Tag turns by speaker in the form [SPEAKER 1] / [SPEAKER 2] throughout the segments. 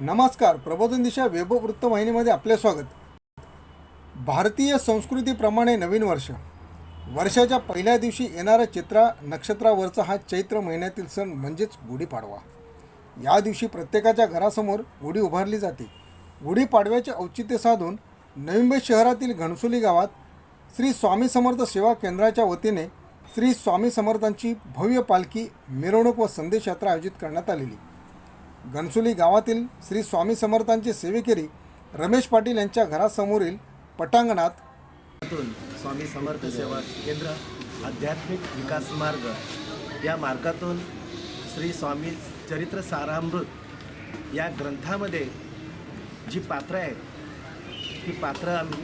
[SPEAKER 1] नमस्कार प्रबोधन दिशा वेब वृत्तवाहिनीमध्ये आपले स्वागत. भारतीय संस्कृतीप्रमाणे नवीन वर्ष. वर्षाच्या पहिल्या दिवशी येणाऱ्या चित्रा नक्षत्रावरचा हा चैत्र महिन्यातील सण म्हणजेच गुढीपाडवा. या दिवशी प्रत्येकाच्या घरासमोर गुढी उभारली जाते. गुढीपाडव्याचे औचित्य साधून नवी मुंबई शहरातील घणसोली गावात श्री स्वामी समर्थ सेवा केंद्राच्या वतीने श्री स्वामी समर्थांची भव्य पालखी मिरवणूक व संदेश यात्रा आयोजित करण्यात आलेली. घनसुली गावातील श्री स्वामी समर्थांचे सेवेकरी रमेश पाटील यांच्या घरासमोरील पटांगणात
[SPEAKER 2] स्वामी समर्थ सेवा केंद्र आध्यात्मिक विकास मार्ग या मार्गातून श्री स्वामी चरित्र सारामृत या ग्रंथामध्ये जी पात्र आहेत ती पात्र आम्ही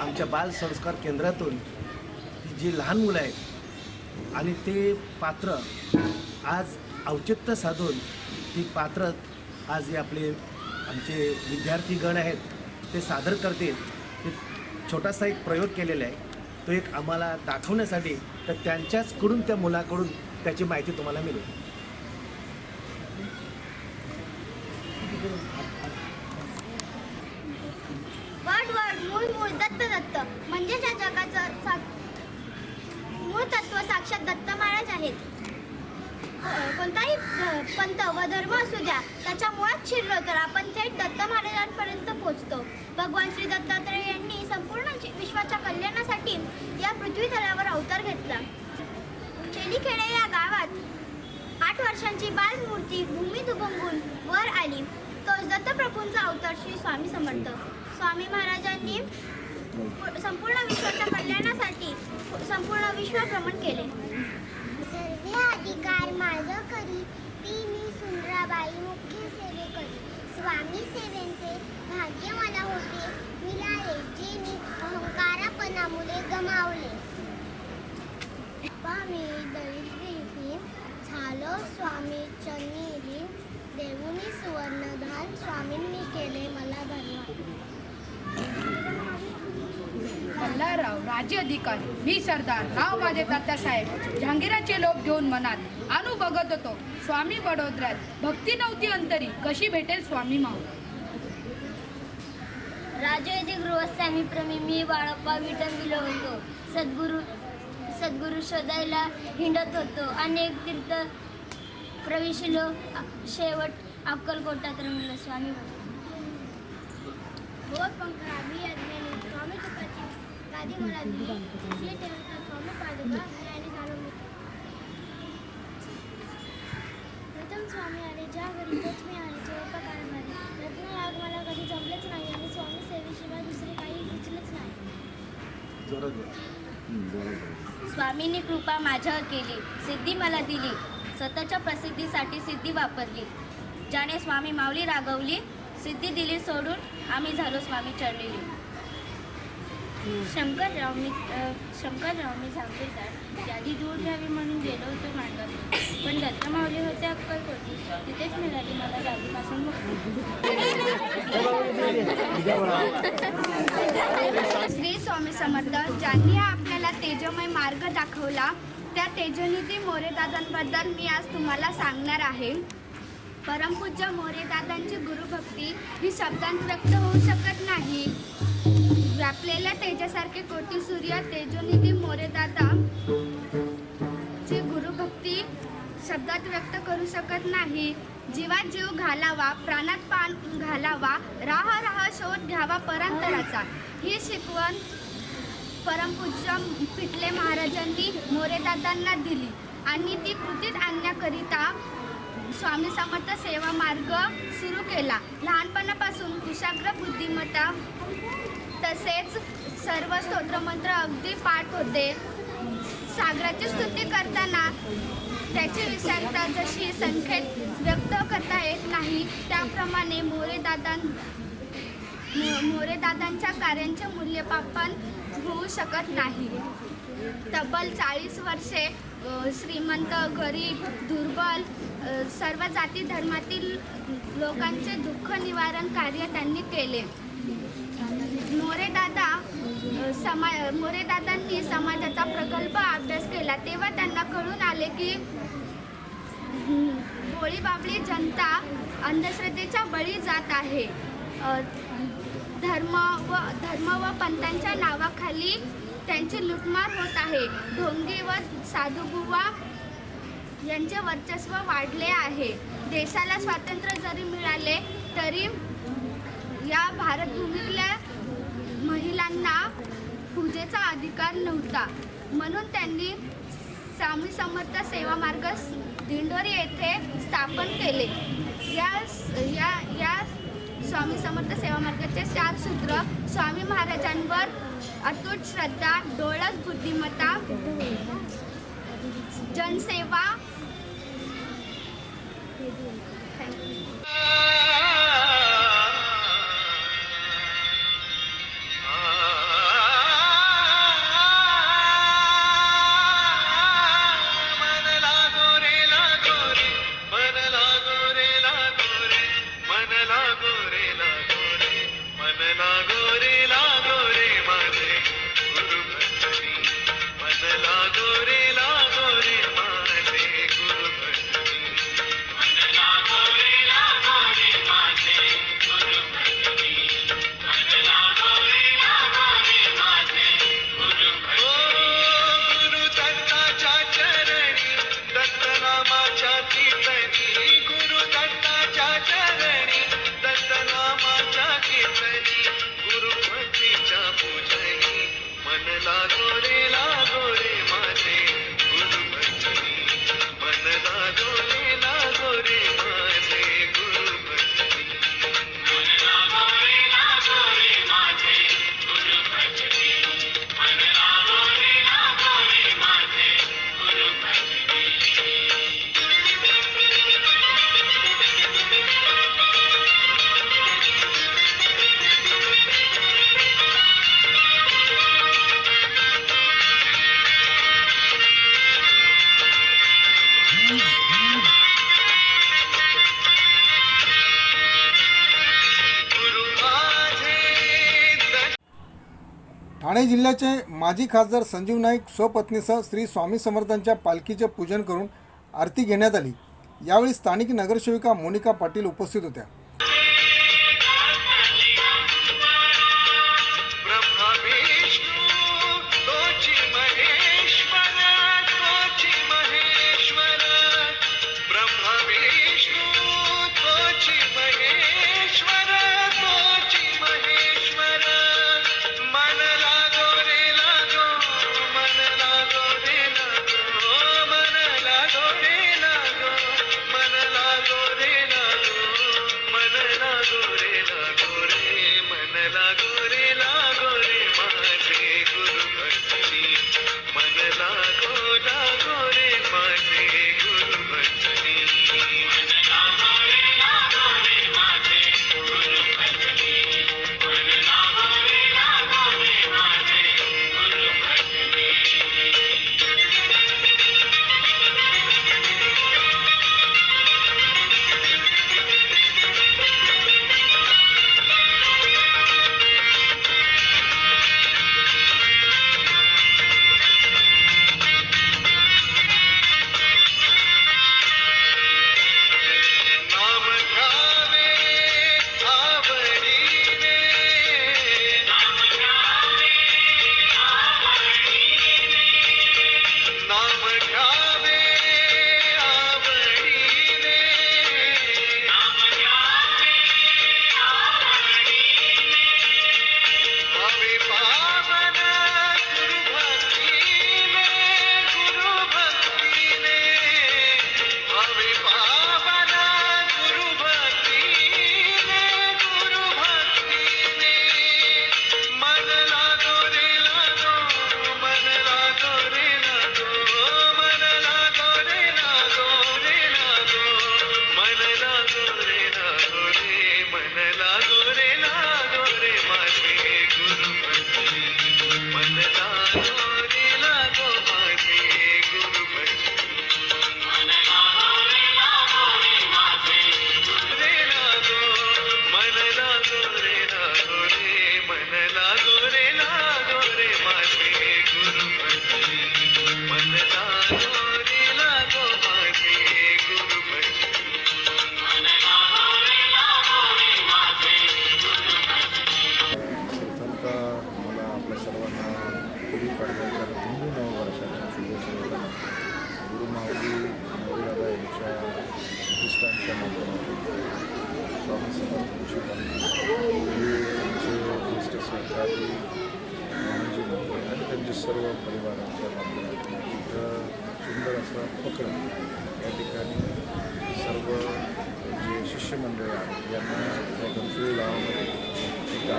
[SPEAKER 2] आमच्या बाल संस्कार केंद्रातून जी लहान मुलं आहेत आणि ते पात्र आज औचित्य साधून ती पात्र आज जे आपले आमचे विद्यार्थीगण आहेत ते सादर करतील. ते छोटासा एक प्रयोग केलेला आहे. तो एक आम्हाला दाखवण्यासाठी तर त्यांच्याचकडून त्या मुलाकडून त्याची माहिती तुम्हाला मिळेल.
[SPEAKER 3] वड वड दत्त दत्त. म्हणजेच या जगाचं मूळ तत्व साक्षात दत्त महाराज आहेत. कोणताही पंथ व धर्म असू द्या त्याच्या मुळात शिरलो तर आपण थेट दत्त महाराजांपर्यंत पोहोचतो भगवान श्री दत्तात्रय यांनी संपूर्ण विश्वाच्या कल्याणासाठी या पृथ्वी तलावर अवतार घेतला. चेलीखेडे या गावात आठ वर्षांची बालमूर्ती भूमीत उभंगून वर आली. तोच दत्तप्रभूंचा अवतार श्री स्वामी समर्थ. स्वामी महाराजांनी संपूर्ण विश्वाच्या कल्याणासाठी संपूर्ण विश्व भ्रमण केले.
[SPEAKER 4] हे अधिकार माझं करी ती मी सुंदराबाई मुख्य सेवेकरी स्वामी सेवेंचे भाग्य मला होते. मिळाले जे मी अहंकारापणामुळे गमावले. स्वामी दरिद्री झालो स्वामी चन्नीरी देऊनी सुवर्णधान स्वामींनी केले मला धन्यवाद
[SPEAKER 5] मल्हारराव राजे अधिकारी मी सरदार नाव माझे तात्यासाहेब जहांगीराचे लोक घेऊन मनात आणू बघत होतो. स्वामी बडोदऱ्यात भक्ती नव्हती अंतरी कशी भेटेल स्वामी माऊ?
[SPEAKER 3] राजे येथे गृहस्थामी प्रमी मी बाळप्पा दिलो होतो. सद्गुरू सद्गुरू शोधायला हिंडत होतो. अनेक तीर्थ प्रवेशिलो शेवट अक्कलकोटात रमलो. स्वामी बोध पंखरावी अज्ञानी स्वामी सुखाची गादी मला दिली श्री देवता स्वामी पादुका ज्ञानी झालो मी प्रथम स्वामी आले ज्या घरी तोच मी आहे जो एका काळामध्ये रत्नराग मला कधी जमलेच नाही आणि स्वामी सेवेशिवाय दुसरे काही रुचलेच नाही स्वामींनी कृपा माझ्यावर केली. सिद्धी मला दिली. स्वतःच्या प्रसिद्धीसाठी सिद्धी वापरली. ज्याने स्वामी माऊली रागवली सिद्धी दिली सोडून आम्ही झालो स्वामी चढलेली शंकरराव मी शंकरराव मी झांपेकर यादी दूर घ्यावी म्हणून गेलो होतो मांडवात पण दत्तमावली होते अक्कलकोटी तिथेच मिळाली मला गाडीपासून
[SPEAKER 5] श्री स्वामी समर्थ ज्यांनी हा आपल्याला तेजमय मार्ग दाखवला त्या तेजनिधी मोरेदादांबद्दल मी आज तुम्हाला सांगणार आहे. परमपूज्य मोरेदादांची गुरुभक्ती ही शब्दांत व्यक्त होऊ शकत नाही. व्यापलेल्या तेजासारखे कोटी सूर्य तेजोनिधी मोरेदादा जी गुरुभक्ती शब्दात व्यक्त करू शकत नाही. जीवात जीव घालावा प्राणात पान घालावा राह राह शोध घ्यावा परांतराचा. ही शिकवण परमपूज्य पिटले महाराजांनी मोरेदादांना दिली आणि ती कृतीत आणण्याकरिता स्वामी समर्थ सेवा मार्ग सुरू केला. लहानपणापासून कुशाग्र बुद्धिमत्ता तसेच सर्व स्तोत्रमंत्र अगदी पाठ होते. सागराची स्तुती करताना त्याची विशालता जशी संख्येत व्यक्त करता येत नाही त्याप्रमाणे मोरेदादां मोरेदादांच्या कार्यांचे मूल्यमापन होऊ शकत नाही. तब्बल चाळीस वर्षे श्रीमंत गरीब दुर्बल सर्व जाती धर्मातील लोकांचे दुःख निवारण कार्य त्यांनी केले. समा मोरेदादांनी समाजाचा प्रकल्प अभ्यास केला. तेव्हा त्यांना कळून आले की गोळीबाबळी जनता अंधश्रद्धेच्या बळी जात आहे. धर्म व धर्म व पंतांच्या नावाखाली त्यांची लुटमार होत आहे. ढोंगी व साधुबुवा यांचे वर्चस्व वाढले आहे. देशाला स्वातंत्र्य जरी मिळाले तरी या भारतभूमीतल्या महिलांना पूजेचा अधिकार नव्हता. म्हणून त्यांनी स्वामी समर्थ सेवा मार्ग दिंडोरी येथे स्थापन केले. या या या स्वामी समर्थ सेवा मार्गाचे चार सूत्र स्वामी महाराजांवर अतूट श्रद्धा डोळस बुद्धिमत्ता जनसेवा.
[SPEAKER 6] जिल्ह्याचे माजी खासदार संजीव नाईक स्वपत्नीसह श्री स्वामी समर्थांच्या पालखीचे पूजन करून आरती घेण्यात आली. यावेळी स्थानिक नगरसेविका मोनिका पाटील उपस्थित होत्या.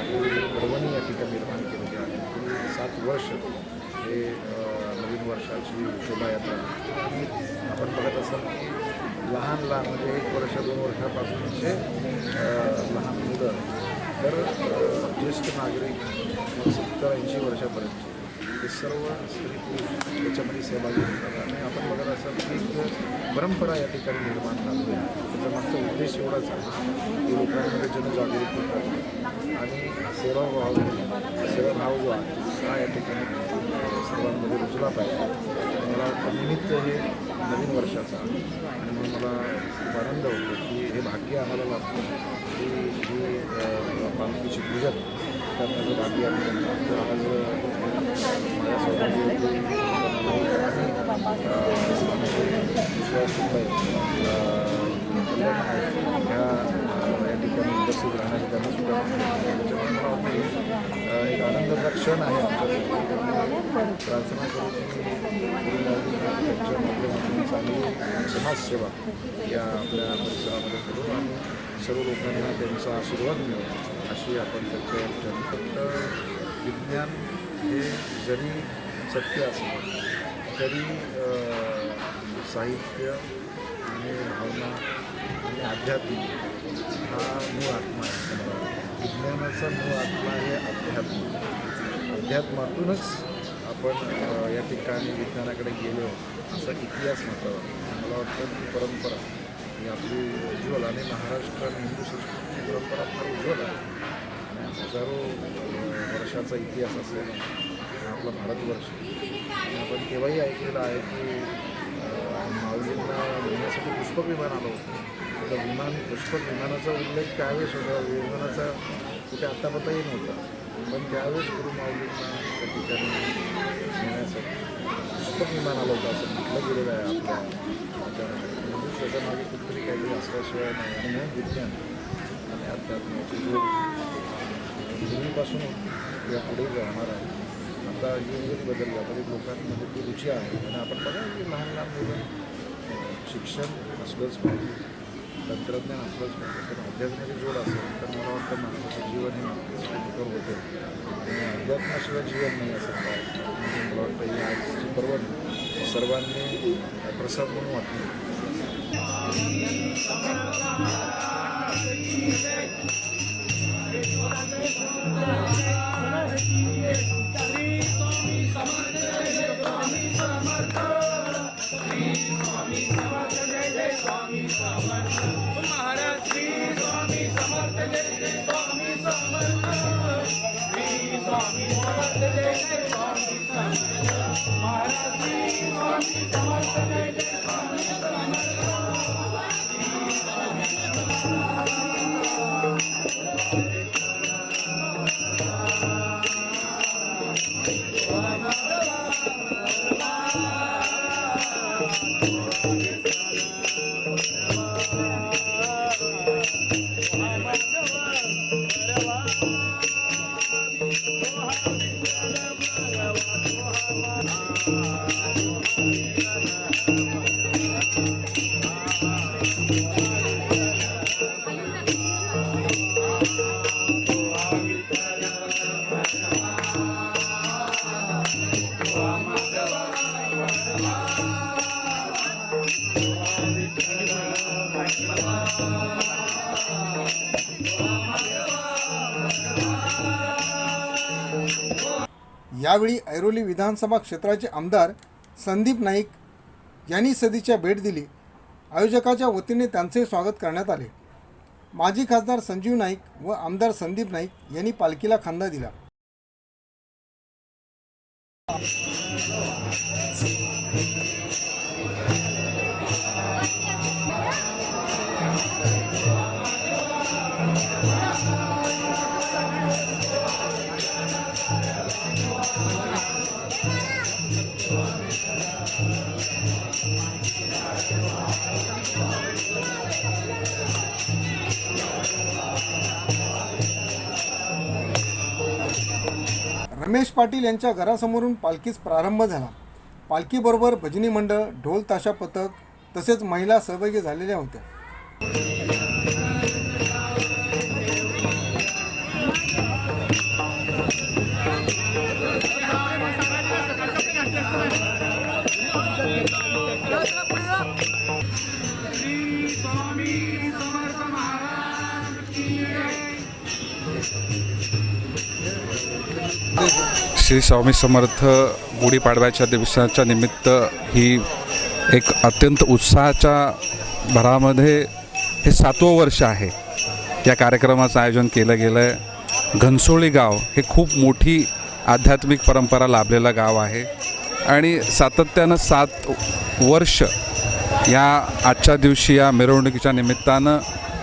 [SPEAKER 7] एक पर्वणी या ठिकाणी निर्माण केलेली आहे सात वर्ष हे नवीन वर्षाची शोभायात्रा आणि आपण बघत असाल की लहान लहान म्हणजे एक वर्ष दोन वर्षापासूनचे अ, लहान मुलं तर ज्येष्ठ नागरिक मग सत्तर ऐंशी वर्षापर्यंत हे सर्व स्त्री पुरुष याच्यामध्ये सहभागी होतात. आणि आपण बघत असाल की एक परंपरा या ठिकाणी निर्माण झाली आहे. त्याचा मागचा उद्देश एवढाच आहे की लोकांमध्ये जनजागृती करणे आणि सेवाभाव सेवाभाव जो आहे हा या ठिकाणी सर्वांमध्ये रुजला पाहिजे. मला वाटतं निमित्त हे नवीन वर्षाचा आणि म्हणून मला खूप आनंद होतो की हे भाग्य आम्हाला लाभतं की ही अ, पालखीची पूजन करण्याचं भाग्य आज माझ्यासोबत आणि दुसऱ्या सुद्धा ह्या या ठिकाणी उपस्थित राहण्याचं त्यांना सुद्धा एक आनंदाचा क्षण आहे आमच्यासाठी प्रार्थना समाजसेवा या आपल्या परिसरामध्ये करू आणि सर्व लोकांना त्यांचा आशीर्वाद मिळतो अशी आपण त्याच्या ठरवू फक्त विज्ञान हे जरी सत्य असलं तरी साहित्य आणि भावना आणि अध्यात्म हा मूळ आत्मा आहे. विज्ञानाचा मूळ आत्मा हे अध्यात्म अध्यात्मातूनच आपण या ठिकाणी विज्ञानाकडे गेलो असा इतिहास म्हटलं मला वाटतं ती परंपरा ही आपली उज्ज्वल आणि महाराष्ट्र आणि हिंदू संस्कृतीची परंपरा फार उज्ज्वल आहे. आणि हजारो वर्षाचा इतिहास असलेला आपला भारतवर्ष. आणि आपण तेव्हाही ऐकलेलं आहे की अ, घेण्यासाठी पुष्पक विमान आलं होतं. तर विमान पुष्पक विमानाचा उल्लेख त्यावेळेस होता. विमानाचा कुठे आत्तापत्ताही नव्हता. पण त्यावेळेस गुरु माऊलींना त्या ठिकाणी नेण्यासाठी पुष्पक विमान आलं होतं असं म्हटलं गेलेलं आहे आपल्या आचारामध्ये त्याच्यामागे कुठेतरी काहीतरी असल्याशिवाय नाही आणि विज्ञान आणि अध्यात्माची पूर्वीपासून या पुढे राहणार आहे. आता युग जरी बदललं तरी लोकांमध्ये ती रुची आहे. आणि आपण बघा की लहान लहान मुलं शिक्षण असलंच पाहिजे. तंत्रज्ञान असलंच पाहिजे. तर अध्यात्माची जोड असेल तर मला वाटतं माणसाचं जीवन हे सुखकर होते. आणि अध्यात्माशिवाय जीवन नाही असं म्हणून मला वाटतं ही आजची पर्वणी सर्वांनी प्रसाद म्हणून वाटली. Come on. Thank you.
[SPEAKER 6] यावेळी ऐरोली विधानसभा क्षेत्राचे आमदार संदीप नाईक यांनी सदीच्या भेट दिली. आयोजकाच्या वतीने त्यांचे स्वागत करण्यात आले. माजी खासदार संजीव नाईक व आमदार संदीप नाईक यांनी पालखीला खांदा दिला. रमेश पाटील यांच्या घरासमोरून पालखीस प्रारंभ झाला. पालखीबरोबर भजनी मंडळ ढोल ताशा पथक तसेच महिला सहभागी झालेल्या होत्या.
[SPEAKER 8] श्री स्वामी समर्थ गुढीपाडव्याच्या दिवसाच्या निमित्त ही एक अत्यंत उत्साहाच्या भरामध्ये हे सातवं वर्ष आहे. या कार्यक्रमाचं आयोजन केलं गेलं आहे घनसोळी गाव हे खूप मोठी आध्यात्मिक परंपरा लाभलेलं गाव आहे. आणि सातत्यानं सात वर्ष या आजच्या दिवशी या मिरवणुकीच्या निमित्तानं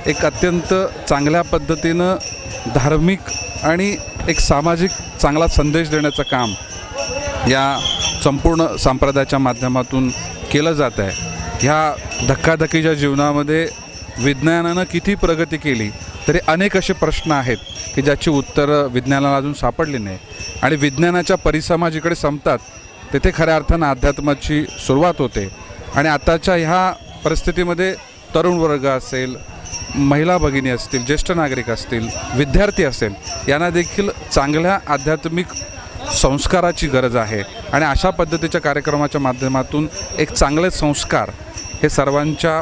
[SPEAKER 8] एक अत्यंत चांगल्या पद्धतीनं धार्मिक आणि एक सामाजिक चांगला संदेश देण्याचं काम या संपूर्ण संप्रदायाच्या माध्यमातून केलं जात आहे. ह्या धक्काधक्कीच्या जीवनामध्ये विज्ञानानं किती प्रगती केली तरी अनेक असे प्रश्न आहेत की ज्याची उत्तरं विज्ञानाला अजून सापडली नाही. आणि विज्ञानाच्या परिसमा जिकडे संपतात तेथे खऱ्या अर्थानं अध्यात्माची सुरुवात होते. आणि आताच्या ह्या परिस्थितीमध्ये तरुण वर्ग असेल महिला भगिनी असतील ज्येष्ठ नागरिक असतील विद्यार्थी असेल यांना देखील चांगल्या आध्यात्मिक संस्काराची गरज आहे. आणि अशा पद्धतीच्या कार्यक्रमाच्या माध्यमातून एक चांगले संस्कार हे सर्वांच्या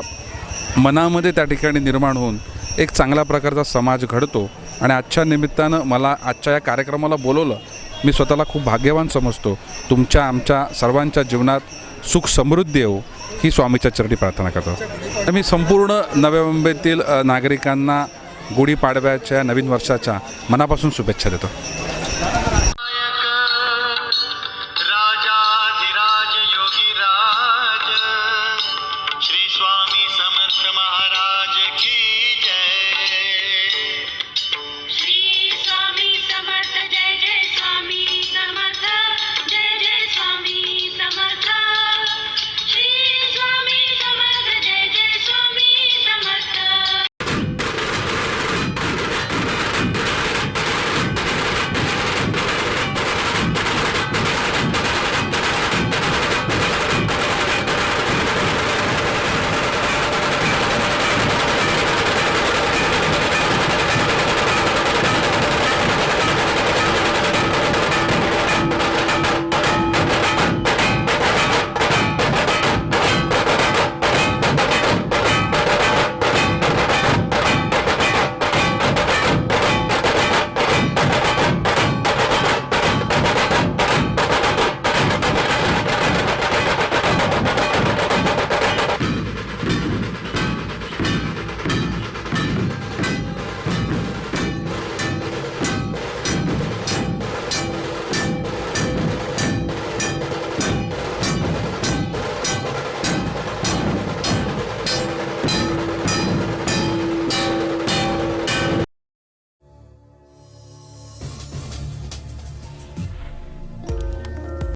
[SPEAKER 8] मनामध्ये त्या ठिकाणी निर्माण होऊन एक चांगल्या प्रकारचा समाज घडतो. आणि आजच्या निमित्तानं मला आजच्या या कार्यक्रमाला बोलवलं मी स्वतःला खूप भाग्यवान समजतो. तुमच्या आमच्या सर्वांच्या जीवनात सुख समृद्धी येऊ ही स्वामीच्या चरणी प्रार्थना करतो. मी संपूर्ण नव्या मुंबईतील नागरिकांना गुढीपाडव्याच्या नवीन वर्षाच्या मनापासून शुभेच्छा देतो.